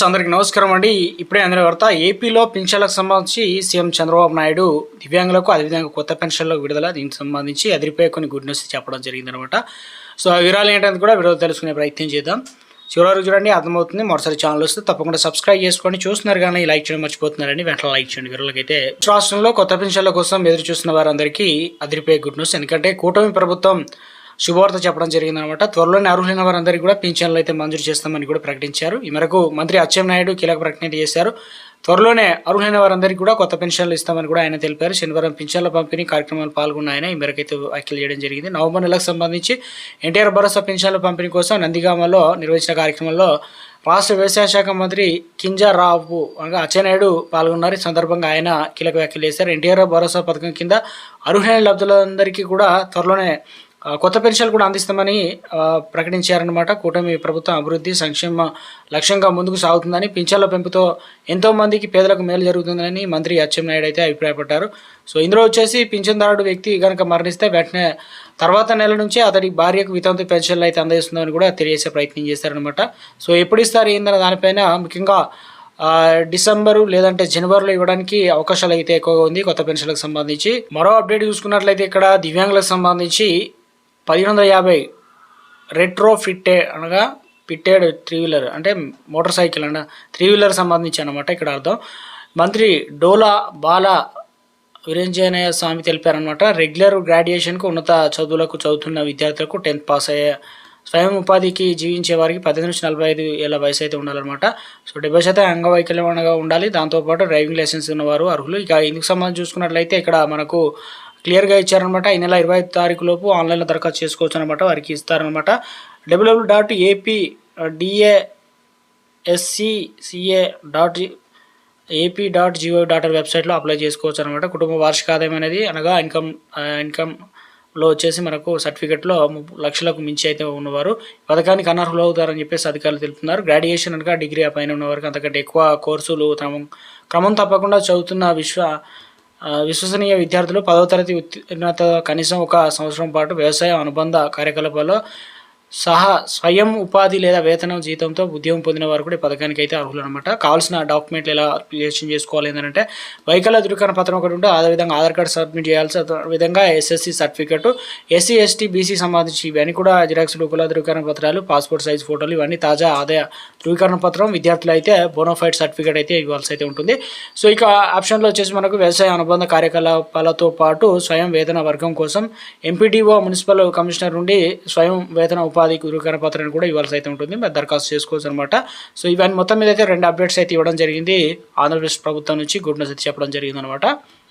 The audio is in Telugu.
అందరికి నమస్కారం అండి. ఇప్పుడే అందరి వార్త ఏపీలో పెన్షన్లకు సంబంధించి సీఎం చంద్రబాబు నాయుడు దివ్యాంగులకు అదేవిధంగా కొత్త పెన్షన్లకు విడుదల దీనికి సంబంధించి అదిరిపోయే కొన్ని గుడ్ న్యూస్ చెప్పడం జరిగిందనమాట సో ఆ వివరాలు ఏంటంటే కూడా విడుదల తెలుసుకునే ప్రయత్నం చేద్దాం. చివరి చూడండి అర్థమవుతుంది. మరోసారి ఛానల్ వస్తే తప్పకుండా సబ్స్క్రైబ్ చేసుకోండి. చూస్తున్నారు కానీ లైక్ చేయడం మర్చిపోతున్నారండి. వెంటనే లైక్ చేయండి. వివరాలకైతే రాష్ట్రంలో కొత్త పెన్షన్ల కోసం ఎదురు చూస్తున్న వారందరికీ అదిరిపోయే గుడ్ న్యూస్. ఎందుకంటే కూటమి ప్రభుత్వం శుభవార్త చెప్పడం జరిగిందనమాట. త్వరలోనే అర్హులైన వారందరికీ కూడా పింఛన్లు అయితే మంజూరు చేస్తామని కూడా ప్రకటించారు. ఈ మేరకు మంత్రి అచ్చెన్నాయుడు కీలక ప్రకటన చేశారు. త్వరలోనే అర్హులైన వారందరికీ కూడా కొత్త పెన్షన్లు ఇస్తామని కూడా ఆయన తెలిపారు. శనివారం పింఛన్ల పంపిణీ కార్యక్రమాలు పాల్గొన్న ఆయన ఈ మేరకు అయితే వ్యాఖ్యలు చేయడం జరిగింది. నవంబర్ నెలకు సంబంధించి ఎన్టీఆర్ భరోసా పెన్షన్ల పంపిణీ కోసం నందిగామలో నిర్వహించిన కార్యక్రమంలో రాష్ట్ర వ్యవసాయ శాఖ మంత్రి కింజారావు అనగా అచ్చెన్నాయుడు పాల్గొన్నారు. ఈ సందర్భంగా ఆయన కీలక వ్యాఖ్యలు చేశారు. ఎన్టీఆర్ భరోసా పథకం కింద అర్హులైన లబ్ధులందరికీ కూడా త్వరలోనే కొత్త పెన్షన్లు కూడా అందిస్తామని ప్రకటించారనమాట కూటమి ప్రభుత్వం అభివృద్ధి సంక్షేమ లక్ష్యంగా ముందుకు సాగుతుందని పింఛన్ల పెంపుతో ఎంతో మందికి పేదలకు మేలు జరుగుతుందని మంత్రి అచ్చెన్నాయుడు అయితే అభిప్రాయపడ్డారు. సో ఇందులో వచ్చేసి పింఛన్దారుడు వ్యక్తి కనుక మరణిస్తే వెంటనే తర్వాత నెల నుంచి అతడి భార్యకు వితంతు పెన్షన్లు అయితే అందజేస్తుందని కూడా తెలియజేసే ప్రయత్నం చేశారనమాట సో ఎప్పుడు ఇస్తారు ఏందన్న దానిపైన ముఖ్యంగా డిసెంబరు లేదంటే జనవరిలో ఇవ్వడానికి అవకాశాలు అయితే ఎక్కువగా ఉంది కొత్త పెన్షన్లకు సంబంధించి. మరో అప్డేట్ చూసుకున్నట్లయితే ఇక్కడ దివ్యాంగులకు సంబంధించి పదిహేను వందల యాభై రెట్రో ఫిట్టే అనగా ఫిట్టెడ్ త్రీ వీలర్ అంటే మోటార్ సైకిల్ అన్న త్రీ వీలర్ సంబంధించి అనమాట ఇక్కడ అర్థం. మంత్రి డోలా బాల వీరంజనయ్య స్వామి తెలిపారనమాట రెగ్యులర్ గ్రాడ్యుయేషన్కు ఉన్నత చదువులకు చదువుతున్న విద్యార్థులకు టెన్త్ పాస్ అయ్యే స్వయం ఉపాధికి జీవించే వారికి పద్దెనిమిది నుంచి నలభై ఐదు ఏళ్ళ వయసు అయితే ఉండాలన్నమాట. సో డెబ్బై శాతం అంగవైకల్యంగా ఉండాలి. దాంతోపాటు డ్రైవింగ్ లైసెన్స్ ఉన్నవారు అర్హులు. ఇక ఇందుకు సంబంధించి చూసుకున్నట్లయితే ఇక్కడ మనకు క్లియర్గా ఇచ్చారనమాట. ఈ నెల ఇరవై ఐదు తారీఖు లోపు ఆన్లైన్లో దరఖాస్తు చేసుకోవచ్చు అనమాట. వారికి ఇస్తారనమాట. WW dot AP DA SCCA dot AP dot GO dot వెబ్సైట్లో అప్లై చేసుకోవచ్చు అనమాట. కుటుంబ వార్షిక ఆదాయం అనేది అనగా ఇన్కమ్ ఇన్కమ్ ఇన్కమ్లో వచ్చేసి మనకు సర్టిఫికెట్లో లక్షలకు మించి అయితే ఉన్నవారు పథకానికి అనర్హులు అవుతారని చెప్పేసి అధికారులు తెలుపుతున్నారు. గ్రాడ్యుయేషన్ అనగా డిగ్రీ ఆ పైన ఉన్నవారికి అంతకంటే ఎక్కువ కోర్సులు క్రమం క్రమం తప్పకుండా చదువుతున్న విశ్వ విశ్వసనీయ విద్యార్థులు పదవ తరగతి ఉత్తీర్ణత కనీసం ఒక సంవత్సరం పాటు వ్యవసాయ అనుబంధ కార్యకలాపాల్లో సహా స్వయం ఉపాధి లేదా వేతనం జీతంతో ఉద్యోగం పొందిన వారు కూడా ఈ పథకానికి అయితే అర్హులు అనమాట కావాల్సిన డాక్యుమెంట్లు ఎలా అప్లికేషన్ చేసుకోవాలి ఏంటంటే వైకల్య ధృవీకరణ పత్రం ఒకటి ఉంటే అదేవిధంగా ఆధార్ కార్డు సబ్మిట్ చేయాల్సి విధంగా SSC certificate SC ST BC సంబంధించి ఇవన్నీ కూడా జిరాక్స్ కుల ధృవీకరణ పత్రాలు పాస్పోర్ట్ సైజ్ ఫోటోలు ఇవన్నీ తాజా ఆదాయ ధృవీకరణ పత్రం విద్యార్థులు అయితే బోనోఫైడ్ సర్టిఫికేట్ అయితే ఇవ్వాల్సి అయితే ఉంటుంది. సో ఇక ఆప్షన్లో వచ్చేసి మనకు వ్యవసాయ అనుబంధ కార్యకలాపాలతో పాటు స్వయం వేతన వర్గం కోసం ఎంపీడీఓ మున్సిపల్ కమిషనర్ నుండి స్వయం వేతన ఉపాధి ధృవీకరణ పత్రాన్ని కూడా ఇవ్వాల్సి అయితే ఉంటుంది. మరి దరఖాస్తు చేసుకోవచ్చు అనమాట సో ఇవన్నీ మొత్తం మీద అయితే రెండు అప్డేట్స్ అయితే ఇవ్వడం జరిగింది. ఆంధ్రప్రదేశ్ ప్రభుత్వం నుంచి గుడ్ న్యూస్ అయితే చెప్పడం జరిగింది అనమాట